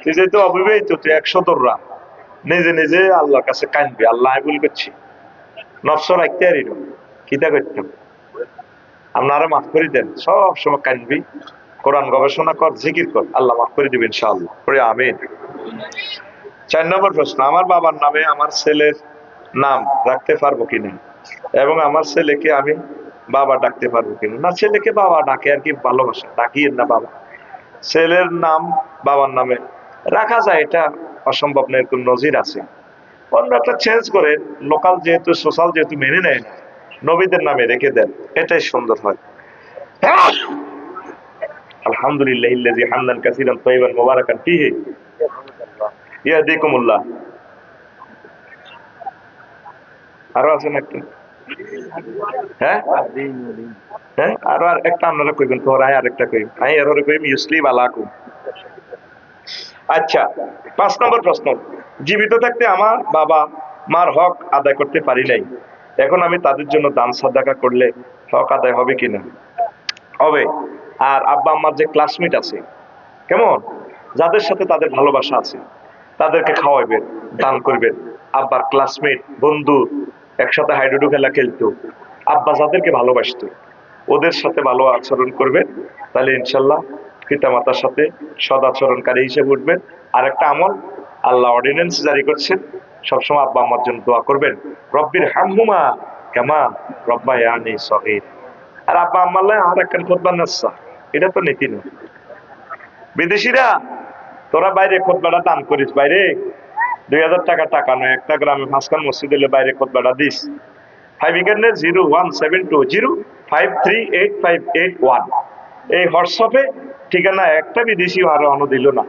তুই যেহেতু অবিবাহিত তুই একশো তোররা নিজে নিজে আল্লাহর কাছে কানবি আল্লাহ আমি বলি করছি। নফস রাখতে পারি না কিতা করতাম আপনারা মাফ করে দেন, সব সময় কানবি কোরআন গবেষণা কর, জিকির কর, আল্লাহ মাফ করে দিবেন ইনশাআল্লাহ। আমিন। চার নম্বর প্রশ্ন, আমার বাবার নামে আমার ছেলের নাম রাখতে পারব কিনা? এবং আমার ছেলেকে আমি বাবা ডাকতে পারব কিনা? না, ছেলেকে বাবা ডাকে আর কি ভালোবাসা ডাকিয়ে না বাবা। ছেলের নাম বাবার নামে রাখা যায়, এটা অসম্ভব না এরকম নজির আছে। অন্য একটা চেঞ্জ করে লোকাল যেহেতু সোশ্যাল যেহেতু মেনে নেয়, নবীদের নামে রেখে দেন, এটাই সুন্দর হয়। আলহামদুলিল্লাহ, ইল্লাযী হামদান কাসীরান মুবারাকান ফীহি। আরও আছেন একটা? হ্যাঁ? হ্যাঁ? আরও আর একটা আপনারা কইবেন তো আর একটা কই আমি এর হরে কইম ইউসলি বালাকুম আচ্ছা পাঁচ নম্বর প্রশ্ন। জীবিত থাকতে আমার বাবা মার হক আদায় করতে পারি নাই। এখন আমি তাদের জন্য দান, সাদাকা করলে হক আদায় হবে কিনা? হবে। আর আব্বা আম্মার যে ক্লাসমেট আছে, কেমন? যাদের সাথে তাদের ভালোবাসা আছে, তাদেরকে খাওয়াইবেন, দান করবেন। আব্বার ক্লাসমেট বন্ধু, একসাথে হাইডুডু খেলা খেলতো। আব্বা যাদেরকে ভালোবাসতো, ওদের সাথে ভালো আচরণ করবেন, তাহলে ইনশাল্লাহ পিতা মাতার সাথে সদ আচরণকারী হিসেবে উঠবেন। আর একটা আমল, আল্লাহ অর্ডিন্যান্স জারি করছেন। সবসময় আব্বা আম্মার জন্য দোয়া করবেন। রব্বির হামহুমা কেমা রব্বা ইয়ানি সহিদ আর আব্বা আম্মাল্লাহ আর একখান খোদবার নাসা এটা তো নীতি না। বিদেশিরা, তোরা বাইরে খোদবাটা দান করিস। বাইরে দুই হাজার টাকা টাকা নয়, একটা গ্রামে মাঝখান মসজিদ এলে বাইরে খোদবাটা this. Five ইকান্নের zero one seven two zero five three eight five eight one এই হোয়াটসঅ্যাপে ঠিকানা একটা বিদেশি আরও আনো দিল না।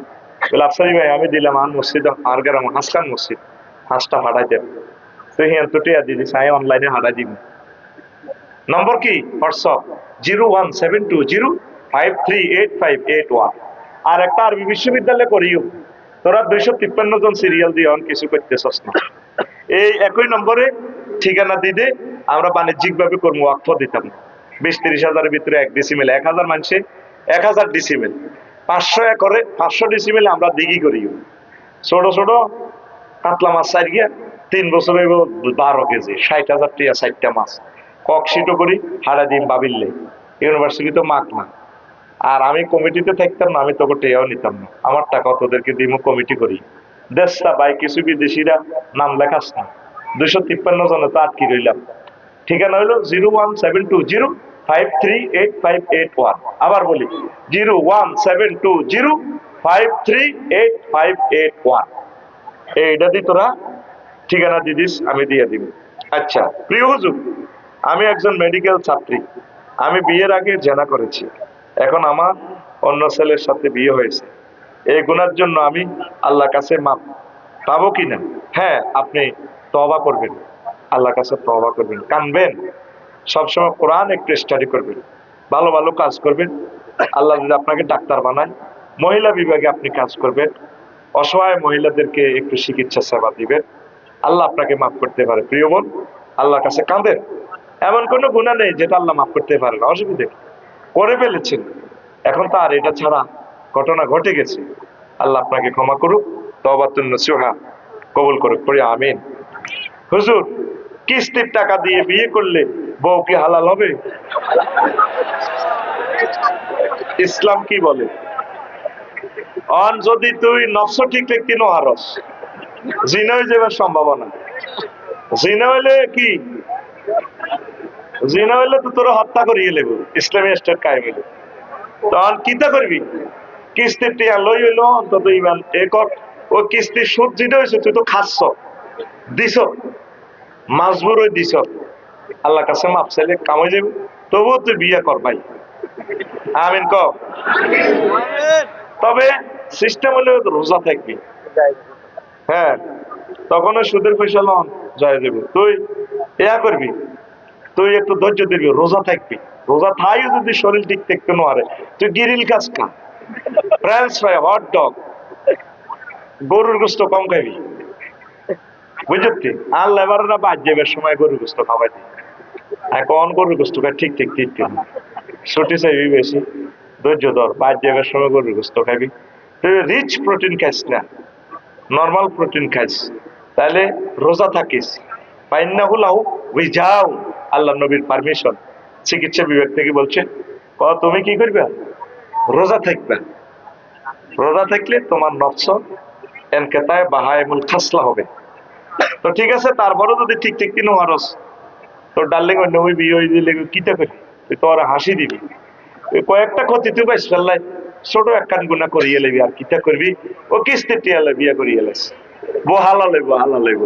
বলে, আফসারি ভাই, আমি দিলাম আর মসজিদ আর গ্রাম হাসখান মসজিদ, হাঁসটা হাঁটাই দেব। তুই হিয়ান তো টিয়া দিদিস আমি অনলাইনে হাঁটাই দিব। নম্বর কি? WhatsApp zero one seven two zero five three eight five eight one আর একটা আরবি বিশ্ববিদ্যালয় করিও। তোরা দুইশো তিপ্পান্ন জন সিরিয়াল দিয়ে অন কিছু করতেছস না। এই একই নম্বরে ঠিকানা দিতে আমরা বাণিজ্যিকভাবে কর্ম ওয়াক্ফ দিতাম। বিশ তিরিশ হাজারের ভিতরে এক ডিসিমেল এক হাজার মানুষে এক হাজার ডিসিমেল পাঁচশো একরে, পাঁচশো ডিসিমেল আমরা দিঘি করিও ছোট ছোট, কাতলা মাছ চাই গিয়া তিন বছরে বারো কেজি, ষাট হাজার টিয়া ষাটটা মাছ। ককশিটও করি হারা দিন বাবিল্লে ইউনিভার্সিটি তো মাক না। আর আমি কমিটিতে থাকতাম না, আমি তোকে টেয়াও নিতাম না। আমার টাকা তোদেরকে দিমু কমিটি করি। দেশটা বাই কিছু বিদেশিরা নাম লেখাস না। দুইশো তিপ্পান্ন জনে তো আটকি রইলাম। ঠিকানা হলো zero one seven two zero five three eight five eight one আবার বলি, zero one seven two zero five three eight five eight one. এইটা দি তোরা ঠিকানা দিদিস আমি দিয়ে দিব। আচ্ছা প্রিয় হুজুর, আমি একজন মেডিকেল ছাত্রী। আমি বিয়ের আগে জেনা করেছি। এখন আমার অন্য ছেলের সাথে বিয়ে হয়েছে। এই গুণার জন্য আমি আল্লাহর কাছে মাপ পাবো কিনা? হ্যাঁ আপনি তবা করবেন। আল্লাহর কাছে তবা করবেন। কানবেন? সবসময় কোরআন একটু স্টাডি করবেন। ভালো ভালো কাজ করবেন। আল্লাহ যদি আপনাকে ডাক্তার বানায়, মহিলা বিভাগে আপনি কাজ করবেন। অসহায় মহিলাদেরকে একটু চিকিৎসা সেবা দিবেন। আল্লাহ আপনাকে মাফ করতে পারে। প্রিয় বোন, আল্লাহর কাছে কাঁদেন। এমন কোনো গুণা নেই যেটা আল্লাহ মাফ করতে পারে না। অসুবিধে করে ফেলেছেন। এখন তো আর এটা ছাড়া ঘটনা ঘটে গেছে। আল্লাহ আপনাকে ক্ষমা করুক তবাতুন নসিহা কবুল করুক। পড়ি আমিন। হুজুর কিস্তির টাকা দিয়ে বিয়ে করলে বউ কি হালাল হবে? ইসলাম কি বলে? অন যদি তুই নফস ঠিক ঠিক হারস। জিনা যাবার সম্ভাবনা। জিনা হইলে কি? জিনা হইলে তো তোরা হত্যা করিয়ে লেব, ইসলামী স্টেট কায়ে মিলে তখন কিতা করবি? কিস্তির টিয়া লই হইল, অন্তত ইমান একক ও কিস্তির সুদ যেটা হয়েছে তুই তো খাচ্ছ, দিছ। মাজবুর দিছ। আল্লাহ কাছে মাপ চাইলে কামাই যাবে। তবুও তুই বিয়ে কর ভাই। আমিন ক। তবে সিস্টেম হলে রোজা থাকবি। হ্যাঁ তখন সুদের পয়সা লন, জয় দেব। তুই ইয়া করবি। তুই একটু ধৈর্য দিবি রোজা থাকবি। রোজা থাই যদি শরীর ঠিক থাকতে নোয়ারে তুই গিরিল কাজ খা ফ্রেঞ্চ ফ্রাই হট ডগ গরুর গোস্ত কম খাবি। বুঝলি আল্লাহ এবার না বাদ যাবে, সময় গরুর গোস্ত খাওয়াই দি এখন গরুর গোস্ত খাই ঠিক ঠিক ঠিক ঠিক। ছুটি চাইবি বেশি। ধৈর্য ধর, বাদ যাবে, সময় গরুর গোস্ত খাবি রিচ প্রোটিন খাইস না। নর্মাল প্রোটিন খাইস। তাহলে রোজা থাকিস। পাইন্নাহু লাহু যাও আল্লাহ নবীর পারমিশন চিকিৎসা বিভাগ থেকে বলছে, ক, তুমি কি করবে? রোজা থাকবে। রোজা থাকলে তোমার নফস এনকেতায় বাহায়মুল খাসলা হবে। তো ঠিক আছে, তারপরও যদি ঠিক ঠিক তিন হারস তোর ডার্লিং অন্য ওই বিয়ে হয়ে দিলে কিতে করি? তুই তো হাসি দিবি। কয়েকটা ক্ষতি তুই পাইস ফেললাই ছোট একখান গুণা করিয়ে লেবি আর কিতা করবি? ও কিস্তি টিয়ালে বিয়ে করিয়ে লেস বো হালা লইব হালা লইব।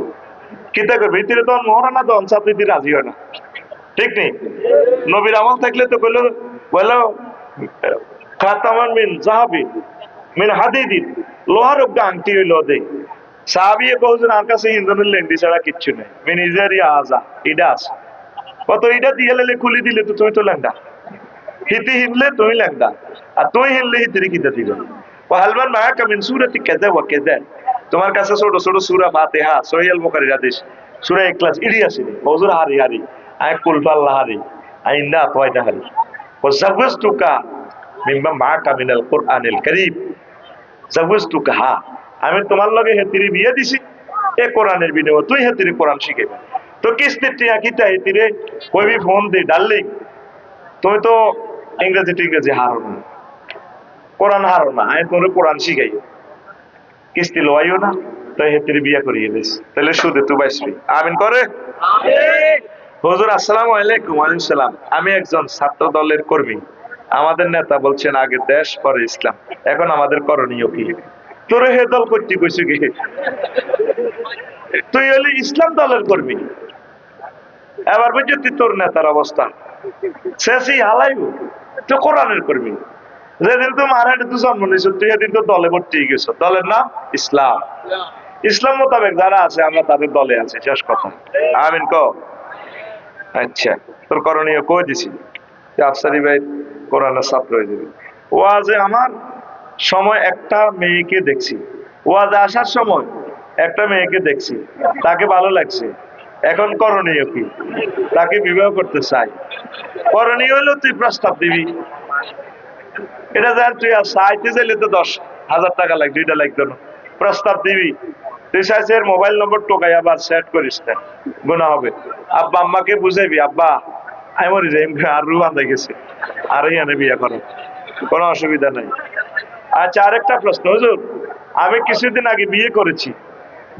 কিতা করবি? তুই তো মহারানা তো অনসাপ তুই রাজি হয় না। ঠিক নেই? নবীর আমল থাকলে তো কইলো বলল খাতামান মিন জাহাবি, মিন হাদিদিন, লোহার অজ্ঞা আংটি হইল দে। সাহাবিয়ে কহুজন আর কাছে ইন্ধনের লেন্ডি ছাড়া কিচ্ছু নেই। ইজারিয়া আজা এটা আছে। কত এটা দিয়ে লেলে খুলি দিলে তো তুমি তো ল্যাংডা হিতি হিনলে তুমি ল্যাংডা আর তুই হিনলে হিতিরি কিতা দিল ওয়াহালমান মায়া কামিন সুরাতি কেদা ওয়া কেদা? তোমার কাছে ছোট ছোট সুরা ফাতিহা সহিয়াল বুখারীর হাদিস, সুরা ইখলাস, ইডি আসেনি হুজুর হারি হারি, আয় কুল আল্লাহ হারি আই না তয়না হারি। ও জাওয়াজতুকা মিম্মা মাকা মিনাল কুরআনিল কারীম। জাওয়াজতুকা হা। আমি তোমার লগে হেতিরি বিয়ে দিছি। এ কোরআনের বিনিময়ে তুই হেতিরি কোরআন শিখাইবা। তো কিস্তির টিয়া কিতা হেতিরে কইবি, ফোন দে ডার্লিং তুমি তো ইংরেজি টিংরেজি হারো না। কোরআন হারো না, আমি তোমার কোরআন শিখাই। কিস্তি লোয়াইও না তো হেতিরে বিয়া করিয়ে দিস তাহলে সুদে তুই বাইসবি আমিন করে? হুজুর, আসসালামু আলাইকুম, ওয়ালাইকুম সালাম। আমি একজন ছাত্র দলের কর্মী। আমাদের নেতা বলছেন, আগে দেশ, পরে ইসলাম। এখন আমাদের করণীয় কি? তোরে হে দল করতে কইছে কি তুই হলি ইসলাম দলের কর্মী। এবার বুঝছি তুই তোর নেতার অবস্থা। শেষই হালাইব। তো কোরআনের কর্মী। যেদিন তো মারাঠে তুই জন্ম নিয়েছ, তুই এদিন তো দলে ভর্তি দলের নাম ইসলাম। ইসলাম মোতাবেক যারা আছে, আমরা তাদের দলে আছি। শেষ কথা। আমিন ক আচ্ছা তোর করণীয় কই দিছি? আফসারি ভাই কোরআনের ছাত্র হয়ে যাবে। ওয়াজে আমার সময় একটা মেয়েকে দেখছি। ওয়াজে আসার সময় একটা মেয়েকে দেখছি। তাকে ভালো লাগছে। এখন করণীয় কি? তাকে বিবাহ করতে চাই। করণীয় হলো তুই প্রস্তাব দিবি। এটা জান তুই আর চাইতে চাইলে তো দশ হাজার টাকা লাগবে দুইটা লাগতো না। প্রস্তাব দিবি। তুই চাইছে এর মোবাইল নম্বর টোকাই আবার সেট করিস না। গুণা হবে। আব্বা আম্মাকে বুঝাইবি, আব্বা, আমি মরি যাই আর রু বান্ধা গেছে আর এনে বিয়ে করো। কোনো অসুবিধা নাই। আচ্ছা আরেকটা প্রশ্ন, হুজুর। আমি কিছুদিন আগে বিয়ে করেছি।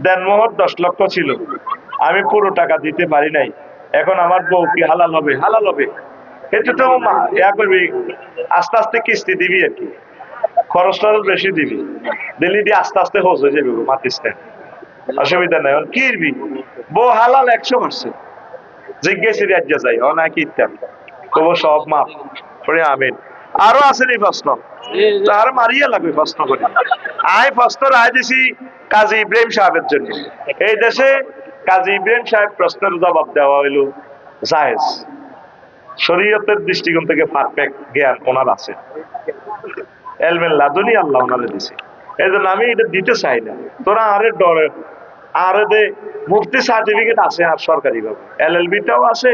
দেন দেনমোহর দশ লক্ষ ছিল। আমি পুরো টাকা দিতে পারি নাই। এখন আমার বউ কি হালাল হবে? হালাল হবে। এটা তো করবি, আস্তে আস্তে কিস্তি দিবি আর কি। খরচ টরচ বেশি দিবি। দিলি দিয়ে আস্তে আস্তে হোস হয়ে যাবে মাতিস না অসুবিধা নাই। কি দিবি বউ হালাল একশো পার্সেন্ট। জিজ্ঞেসি রাজ্য যাই। ও নাকি ইত্যাদি। তবু সব মাপ আমিন। আরও আছে নি প্রশ্ন? তার মারিয়া লাগবে প্রশ্ন করি। আই প্রশ্ন রায় দিছি কাজী ইব্রাহিম সাহেবের জন্য। এই দেশে কাজী ইব্রাহিম সাহেব প্রশ্নের জবাব দেওয়া হইল জায়েজ। শরীয়তের দৃষ্টিকোণ থেকে পারফেক্ট জ্ঞান ওনার আছে। এলমেন লাদুনি আল্লাহ ওনারে দিছে। এই জন্য আমি এটা দিতে চাই না। তোরা আরে ডরে আরে দে মুফতি সার্টিফিকেট আছে আর সরকারি ভাবে এল এল বিটাও আছে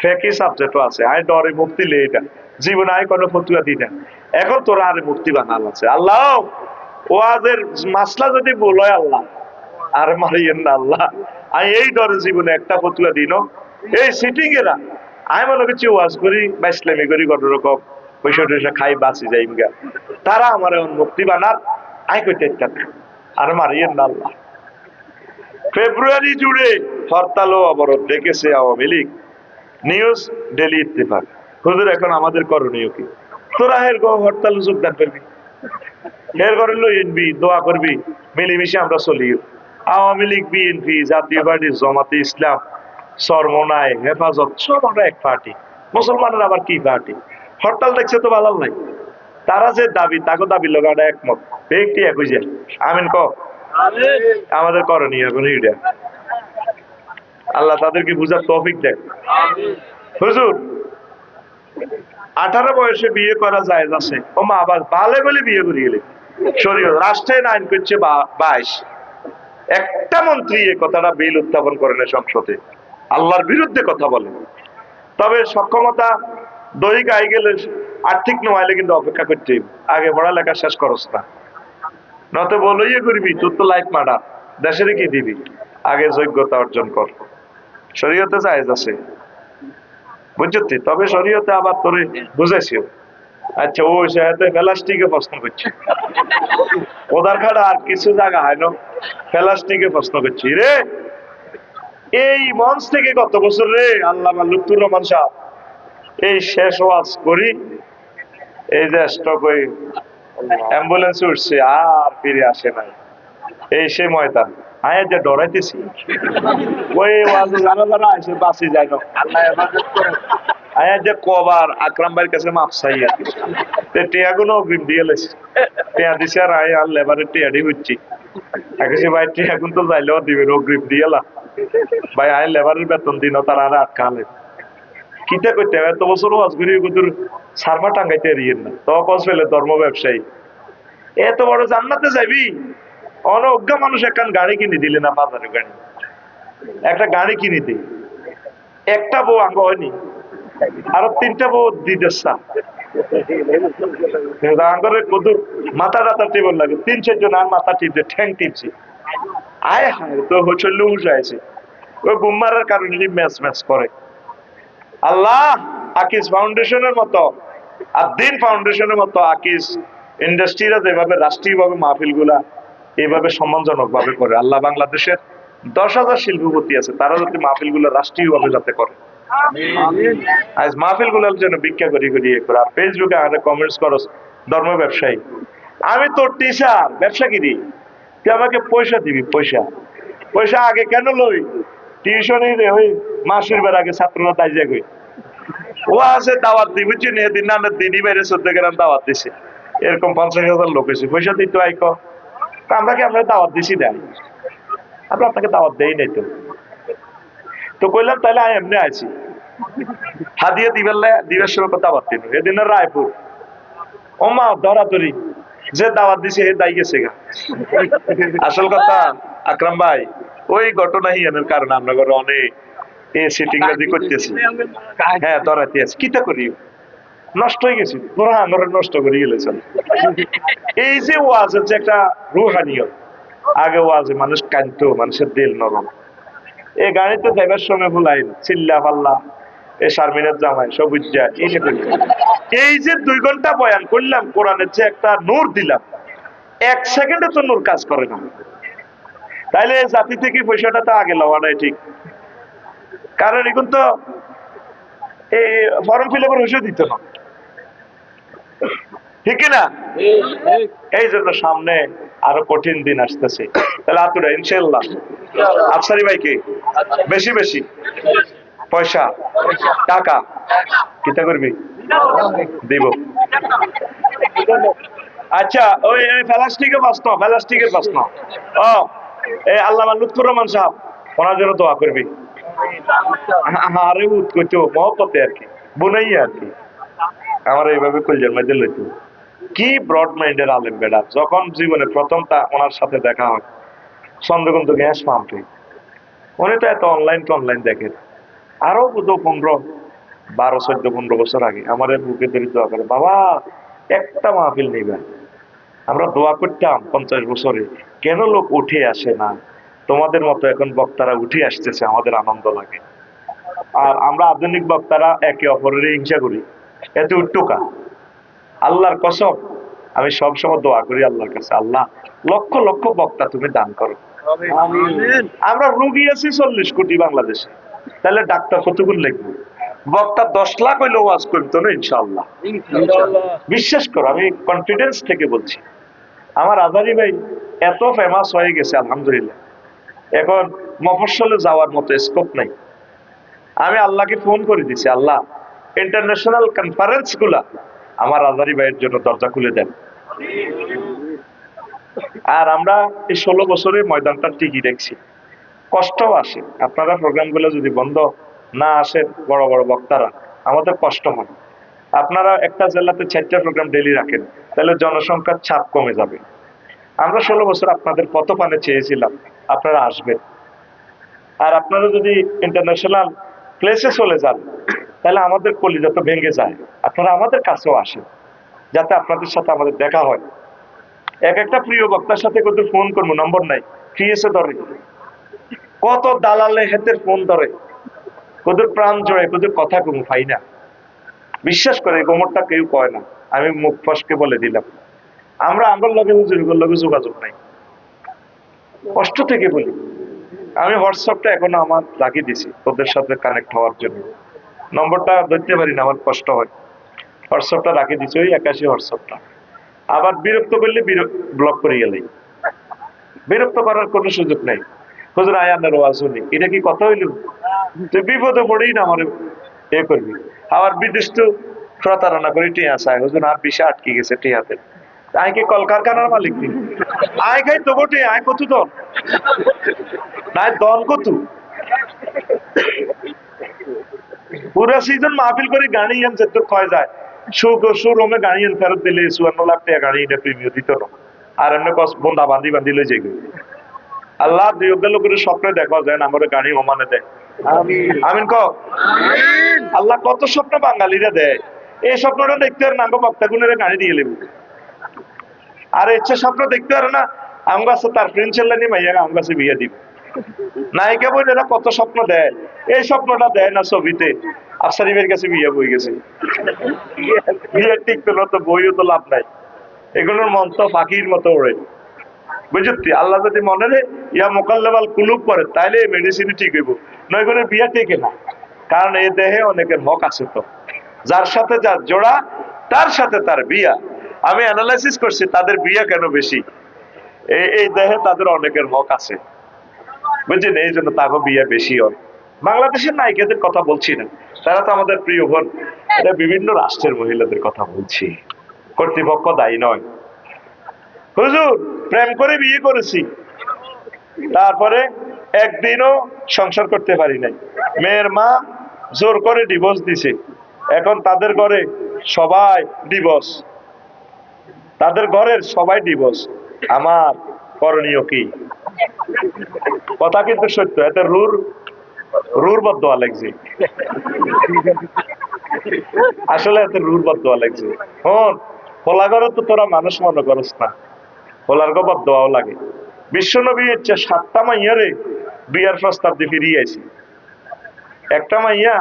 ফেকি সাবজেক্টও আছে। আই ডরে মুক্তি লে এটা। জীবনে আয় কোনো ফতুয়া দিই না এখন তোরা আরে মুক্তি বানাল আছে। আল্লাহ, ওয়াজের মাসলা যদি হয় আল্লাহ, আরে মারিয়েন না আল্লাহ। আমি এই ডরে জীবনে একটা ফতুয়া দিন এই সিটিং এরা আমি মনে করছি ওয়াজ করি বা ইসলামী করি কত রকম, পয়সা টয়সা খাই, বাঁচি যাই গা। তারা আমার মুক্তি বানার আই করতে আর মারিয়েন না আল্লাহ। ফেব্রুয়ারি জুড়ে হরতাল অবরোধ ডেকেছে আওয়ামী লীগ। নিউজ ডেলি ইত্তেফাক হুজুর এখন আমাদের করণীয় কি? তোরা হের গো হরতাল যোগদান করবি। হের করে লই এনবি দোয়া করবি মিলেমিশে আমরা চলি আওয়ামী লীগ বিএনপি জাতীয় পার্টি জমাতে ইসলাম সরমনায় হেফাজত সব আমরা এক পার্টি। মুসলমানের আবার কি পার্টি? হরতাল দেখছে তো ভালো নাই। তারা যে দাবি তাকে দাবি লোকাটা একমত। ব্যক্তি এক হয়ে যায় আমিন ক? আমাদের করণীয় এখন এইটা। আল্লাহ তাদেরকে বুঝার তৌফিক দেখ হুজুর, আঠারো বয়সে বিয়ে করা যায় আছে। ও মা, আবার বালে বলে বিয়ে করে গেলে শরীয় রাষ্ট্রের আইন করছে বাইশ। একটা মন্ত্রী এই কথাটা বিল উত্থাপন করে না সংসদে। আল্লাহর বিরুদ্ধে কথা বলে। তবে সক্ষমতা দৈহিক আই গেলে আর্থিক নোয়াইলে কিন্তু অপেক্ষা করতে। আগে পড়ালেখা শেষ করস না। নত বলইয়ে করবি? তোর তো লাইফ মার্ডার দেশের কি দিবি? আগে যোগ্যতা অর্জন কর। শরীয়তে জায়েজ আছে। বুঝছি তবে শরীয়তে আবার তোরে বুঝাইছিও আচ্ছা ও সাথে প্লাস্টিকে প্রশ্ন করছে। ওদার খাড়া আর কিছু জায়গা হয় না। প্লাস্টিকে প্রশ্ন করছি। রে এই মঞ্চ থেকে কত বছর রে? আল্লাহ লুৎফুর রহমান সাহ এই শেষ ওয়াজ করি, এই যে স্টক ওই অ্যাম্বুলেন্স উঠছে, আর ফিরে আসে না এই সে ময়দান। আয় যে ডরাইতেছি ওই ওয়াজ যারা যারা আসে বাসি যায় না আয়া যে কবার আকরাম ভাইয়ের কাছে মাপ চাইয়া তে টিয়া গুলো অগ্রিম দিয়ে লেছে। টিয়া দিছে আর আয় আর লেবারে টিয়া দি হচ্ছি ভাই টিয়া গুলো তো যাইলেও দিবে অগ্রিম দিয়েলা ভাই আয় লেবারের বেতন দিন তারা আর আটকালে। কিতা করতে হবে এত বছর ওয়াজ করি কুতুর সারমা টাঙ্গাইতে এরিয়েন না। তো কস ফেলে ধর্ম ব্যবসায়ী। এত বড় জান্নাতে যাবি অনজ্ঞা মানুষ একখান গাড়ি কিনে দিলে না বাজারে গাড়ি? একটা গাড়ি কিনে দে। একটা বউ আঙ্গ হয়নি। আরও তিনটা বউ দিতেছা আঙ্গরের কদুর মাথা টাথা টেবল লাগে। তিন আর মাথা টিপছে, ঠ্যাং টিপছে। আয় হায়, তো হচ্ছে লুজ আছে ওই গুম্মারের কারণে ম্যাচ ম্যাচ করে। আল্লাহ, আকিস ফাউন্ডেশনের মতো আর দিন ফাউন্ডেশনের মতো আকিস ইন্ডাস্ট্রিরা যেভাবে, রাষ্ট্রীয়ভাবে মাহফিলগুলা এইভাবে সম্মানজনক ভাবে করে। আল্লাহ বাংলাদেশের দশ হাজার শিল্পপতি আছে তারা যাতে মাহফিলগুলো রাষ্ট্রীয় ভাবে যাতে করে। আজ মাহফিলগুলোর জন্য ভিক্ষা করি করি করে। আর ফেসবুকে আমাদের কমেন্টস করো ধর্ম ব্যবসায়ী। আমি তোর টিচার ব্যবসা তুই আমাকে পয়সা দিবি পয়সা। পয়সা আগে কেন লই? টিউশনই রে ওই মাসের বের আগে ছাত্ররা তাই যায় ও আছে দাওয়াত দিই বুঝছি না দিন না দিনই বাইরে চোদ্দ গ্রাম দাওয়াত দিছে। এরকম পঞ্চাশ হাজার লোক পয়সা দিতে আইক আমরা কি আমরা দাওয়াত দিছি দেয় আমরা আপনাকে দাওয়াত দেই নাই তো। তো কইলাম তাহলে আমি এমনি আছি হাদিয়ে দিবেলে দিবের সময় দাওয়াত দিন। এদিন রায়পুর। ও মা ধরাধরি যে দাওয়াত দিছে হে দাই গেছে গা। আসল কথা, আকরাম ভাই, ওই ঘটনা হিয়ানের কারণে আমরা ঘরে অনেক এ সিটিং করতেছি। হ্যাঁ ধরাতে আছে। কিতা করি নষ্ট হয়ে গেছি। আমরা নষ্ট করে গেলেছেন। এই যে ওয়াজের যে একটা রুহানিয়ত আগে ওয়াজে মানুষ কাঁদতো, মানুষের দিল নরম। এই গাড়িতে যাইবার সময় ভুলাই চিল্লা পাল্লা এ শারমিনের জামাই সবুজ এই যে দুই ঘণ্টা। বয়ান করলাম, কোরআনের যে একটা নূর দিলাম, এক সেকেন্ডে তো নূর কাজ করে না। তাইলে জাতি থেকে পয়সাটা তো আগে লওয়াটাই ঠিক। কারণ এখন তো এই ফর্ম ফিল আপের দিত না। ঠিক না এই জন্য সামনে আরও কঠিন দিন আসতেছে। তাহলে আতুরা ইনশাল্লাহ আফসারি ভাইকে বেশি বেশি? পয়সা? টাকা? করবি? দিব। আচ্ছা ওই প্লাস্টিকের প্রশ্ন প্লাস্টিকের প্রশ্ন। ও এই আল্লাহ লুৎফুর রহমান সাহেব, ওনার জন্য দোয়া করবি। আরে মহব্বতে আর কি। বুনাই আর কি। আমার এইভাবে কলজার মধ্যে লইতো কি ব্রড মাইন্ডের আলেম বেড়া যখন জীবনে প্রথমটা ওনার সাথে দেখা হয় চন্দ্রকান্ত গ্যাস পাম্পে উনি তো এত অনলাইন টু অনলাইন দেখেন। আরও বুধ পনেরো, বারো, চোদ্দ, পনেরো বছর আগে আমার বুকে ধরে দোয়া করে, বাবা, একটা মাহফিল নিবে। আমরা দোয়া করতাম পঞ্চাশ বছরে। কেন লোক উঠে আসে না? তোমাদের মতো এখন বক্তারা উঠে আসতেছে, আমাদের আনন্দ লাগে। আর আমরা আধুনিক বক্তারা একে অপরের হিংসা করি। এতে উট্টুকা। আল্লাহর কসম আমি সবসময় দোয়া করি আল্লাহর কাছে। আল্লাহ লক্ষ লক্ষ বক্তা তুমি দান করো। আমরা রুগী আছি চল্লিশ কোটি বাংলাদেশে। তাহলে ডাক্তার কতগুণ লিখব। বক্তা দশ লাখ হইলেও ওয়াজ করতো না ইনশাআল্লাহ। বিশ্বাস করো আমি কনফিডেন্স থেকে বলছি। আমার আজারি ভাই এত ফেমাস হয়ে গেছে আলহামদুলিল্লাহ। এখন মফস্বলে যাওয়ার মতো স্কোপ নাই। আমি আল্লাহকে ফোন করে দিছি আল্লাহ ইন্টারন্যাশনাল কনফারেন্সগুলা, আমার আজারি ভাইয়ের জন্য দরজা খুলে দেন। আর আমরা এই ষোলো বছরে ময়দানটা টিকি দেখছি। কষ্টও আসে। আপনারা প্রোগ্রামগুলো যদি বন্ধ না আসে বড় বড় বক্তারা, আমাদের কষ্ট হয়। আপনারা একটা জেলাতে চারটা প্রোগ্রাম ডেলি রাখেন, তাহলে জনসংখ্যার ছাপ কমে যাবে। আমরা ষোলো বছর আপনাদের কত পানে চেয়েছিলাম, আপনারা আসবেন। আর আপনারা যদি ইন্টারন্যাশনাল প্লেসে চলে যান তাহলে আমাদের কলিজা তো ভেঙে যায়। আপনারা আমাদের কাছেও আসেন, যাতে আপনাদের সাথে আমাদের দেখা হয়। এক একটা প্রিয় বক্তার সাথে কত ফোন করব, নম্বর নাই, কি এসে ধরে? কত দালালে হেতের ফোন ধরে? ওদের প্রাণ জড়ে ওদের কথা কোনো পাই না। বিশ্বাস করে গোমরটা কেউ কয় না। আমি মুখ ফসকে বলে দিলাম। আমরা আমার লগে হুজুর লগে যোগাযোগ নাই। কষ্ট থেকে বলি। আমি হোয়াটসঅ্যাপটা এখনও আমার লাগিয়ে দিছি ওদের সাথে কানেক্ট হওয়ার জন্য। নম্বরটা ধরতে পারি না, আমার কষ্ট হয়। হোয়াটসঅ্যাপটা রাখি দিছি, ওই একাশি হোয়াটসঅ্যাপটা। আবার বিরক্ত করলে বিরক্ত ব্লক করে গেলেই। বিরক্ত করার কোনো সুযোগ নেই। হুজুর আয়ানের ওয়াজ শুনি। এটা কি কথা হইল? তুই বিপদে পড়েই না আমার এ করবি। আবার বিদেশ তো প্রতারণা করে টিয়া চায়। হুজুর, আর বিষে আটকে গেছে টিয়াতে। আয় কি কলকারখানার মালিক তুই আয় খাই তো বটে, আয় কত দন নাই দন কত? পুরা সিজন মাহফিল করে গাড়ি আনছে তোর কয় যায়। শো শো রোমে গাড়ি আন ফেরত দিলে চুয়ান্ন লাখ টাকা গাড়ি এটা প্রিমিয় দিত না। আর এমনি বন্ধা বান্ধি বান্ধি লই যাই আল্লাহ দুই লোকের স্বপ্নে দেখা যায় আমার গাড়ি ওমানে দেয়। আমিন। ক আল্লাহ কত স্বপ্ন বাঙালিরা দেয়। এই স্বপ্নটা দেখতে আর নাঙ্গ বক্তা গুণের গাড়ি দিয়ে নেব আর ইচ্ছে স্বপ্ন দেখতে আর না আম গাছে তার ফ্রেন্ড ছেলে নিয়ে মাইয়া আম গাছে বিয়ে দিব। নায়িকা বই কত স্বপ্ন দেয়? এই স্বপ্নটা দেয় না ছবিতে। আফসারিমের কাছে বিয়ে বই গেছে। বিয়ে টিকতো না তো বইও তো লাভ নাই। এগুলোর মন তো পাখির মতো ওড়ে। বুঝলি? আল্লাহ যদি মনে রে, ইয়া মোকাল্লেবাল কুলুপ করে, তাইলে মেডিসিন ঠিক হইব। নয় করে বিয়া টেকে না। কারণ এই দেহে অনেকের হক আছে তো। যার সাথে যার জোড়া, তার সাথে তার বিয়া। আমি অ্যানালাইসিস করছি, তাদের বিয়া কেন বেশি? এই দেহে তাদের অনেকের হক আছে। বুঝছেন এই জন্য তাকে বিয়ে বেশি হয়। বাংলাদেশের নায়িকাদের কথা বলছি না। তারা তো আমাদের প্রিয় বোন। এটা বিভিন্ন রাষ্ট্রের মহিলাদের কথা বলছি। কর্তৃপক্ষ দায়ী নয়। হুজুর, প্রেম করে বিয়ে করেছি। তারপরে একদিনও সংসার করতে পারি নাই। মেয়ের মা জোর করে ডিভোর্স দিছে। এখন তাদের ঘরে সবাই ডিভোর্স তাদের ঘরের সবাই ডিভোর্স আমার করণীয় কি? কথা কিন্তু সত্য, এতে রুর রুর বদ্ধ লাগছে। আসলে এতে রুর বদ্ধ লাগছে। হন খোলা তো তোরা মানুষ মনে করস না। খোলার গো বদ্ধও লাগে। বিশ্বনবী হচ্ছে সাতটা মাইয়ারে বিয়ার প্রস্তাব দিয়ে ফিরিয়ে আইছি। একটা মাইয়া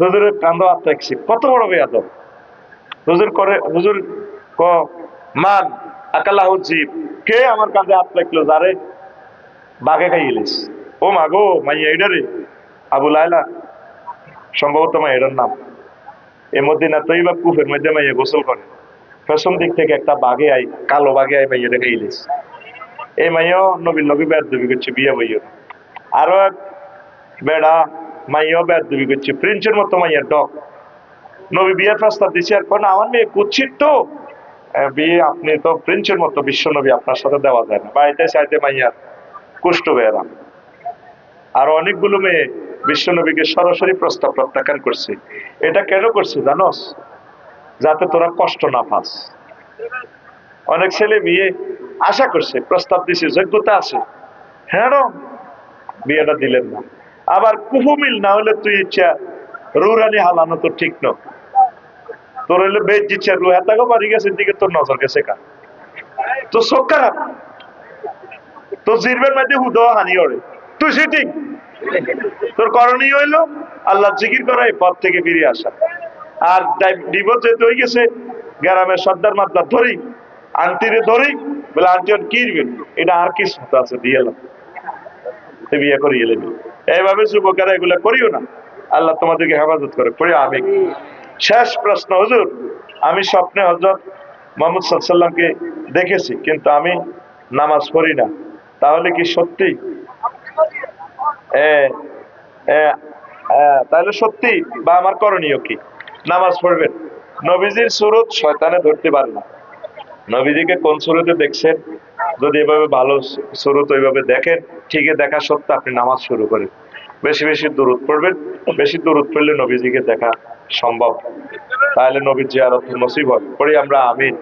হুজুরের কান্দ আত্মাইছি কত বড় বেয়াদ হুজুর করে, হুজুর ক, মান আকাল্লাহ জীব, কে আমার কাঁধে হাত লাগল যারে বাঘে খাইলিস ও মা গো মাইয়া এডারে আবু লাইলা সম্ভবত মাইয়াটার নাম। এর মধ্যে না তৈবা কুফের মধ্যে মাইয়া গোসল করে। পেছন দিক থেকে একটা বাঘে আই, কালো বাঘে আই মাইয়া খাইলিস এই মাইয়াও নবীন নবী বেদ দেবী করছে, বিয়ে বইয় আরও এক বেড়া মাইয়াও বেদ দেবী করছে, প্রিন্সের মতো মাইয়ার ডক নবী বিয়ের প্রস্তাব দিচ্ছে আর কোন আমার মেয়ে কুচ্ছিত তো। বিয়ে আপনি তো প্রিন্সের মতো বিশ্ব নবী আপনার সাথে দেওয়া যায় না। বাড়িতে চাইতে মাইয়ার কুষ্ঠ বেয়ারাম আর অনেকগুলো মেয়ে বিশ্ব নবীকে সরাসরি প্রস্তাব প্রত্যাখ্যান করছে। এটা কেন করছে জানোস? যাতে তোরা কষ্ট না পাস। অনেক ছেলে বিয়ে আশা করছে, প্রস্তাব দিছে, যোগ্যতা আছে। হ্যাঁ বিয়েটা দিলেন না। আবার কুহুমিল না হলে তুই ইচ্ছা রুরানি হালানো তো ঠিক ন তোর হইলে বেশ দিচ্ছে রু হেতাগো বাড়ি গেছে দিকে তোর নজর গেছে কা তো চোখ খারাপ? তোর জিরবের মধ্যে হুদ হানি ওরে। তুই সেটিং। তোর করণীয় হইল আল্লাহ জিকির করা, এই পথ থেকে ফিরে আসা। আর ডিভোর্স যেতে হয়ে গেছে, গ্রামের সর্দার মাদ্দার ধরি, আন্টিরে ধরি, বলে, আন্টি, ওর কি এটা আর কি সুতা আছে? দিয়ে এলাম। বিয়ে এলেন এইভাবে যুবকেরা এগুলো করিও না। আল্লাহ তোমাদেরকে হেফাজত করে পড়ি আমি শেষ প্রশ্ন, হুজুর, আমি স্বপ্নে হজরত মোহাম্মদ সাল্লামকে দেখেছি, কিন্তু আমি নামাজ পড়ি না। তাহলে কি সত্যি? তাহলে সত্যি বা আমার করণীয় কি? নামাজ পড়বেন। নবীজির সুরত শয়তানে ধরতে পারে না। নবীজিকে কোন সুরতে দেখছেন? যদি এভাবে ভালো সুরত ওইভাবে দেখেন, ঠিকই দেখা সত্ত্বে আপনি নামাজ শুরু করেন। বেশি বেশি দূরত পড়বেন, বেশি দূরত পড়লে নবীজিকে দেখা সম্ভব। তাহলে নবীর জিয়ারত নসিব হয়। পড়ি আমরা আমিন।